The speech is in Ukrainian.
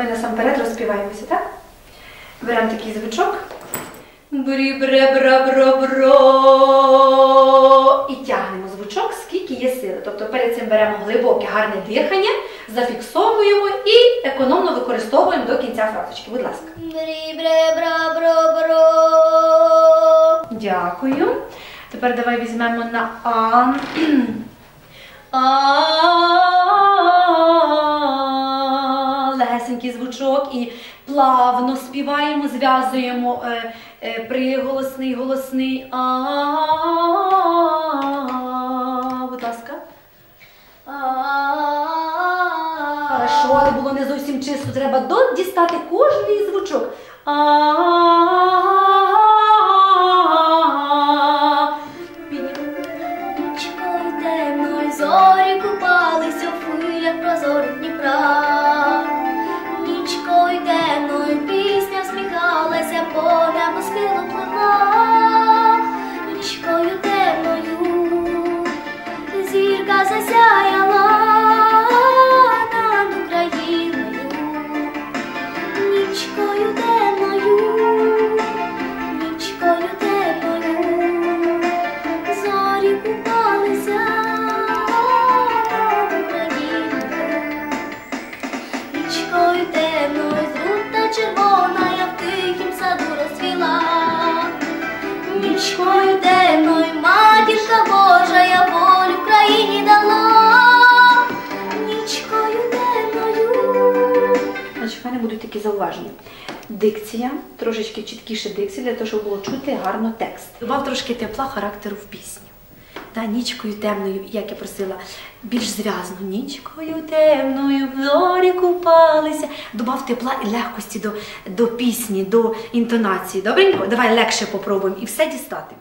ми насамперед розпіваємося, так? Беремо такий звучок. брі бре бра бро бро І тягнемо звучок, скільки є сили. Тобто перед цим беремо глибоке, гарне дихання, зафіксовуємо і економно використовуємо до кінця фразочки. Будь ласка. Брі-бре-бра-бро-бро. Дякую. Тепер давай візьмемо на А. А. Легесенький і плавно співаємо, зв'язуємо е, е, приголосний, голосний А. Будь ласка. Хорошо, але було не зовсім чисто. Треба дістати кожний звучок. Піднімемо. Нічкою темною зорі купалися в хвилях прозорих Дніпра. Нічкою темною, матінка Божа, я волю країні дала. Нічкою темною. Значить, в мене будуть такі зауваження. Дикція, трошечки чіткіше дикція, для того, щоб було чути гарно текст. Добав трошки тепла характеру в пісню. Та нічкою темною, як я просила, більш зв'язно. Нічкою темною в зорі купалися. Добав тепла і легкості до, до пісні, до інтонації. Добренько? Давай легше попробуємо і все дістати.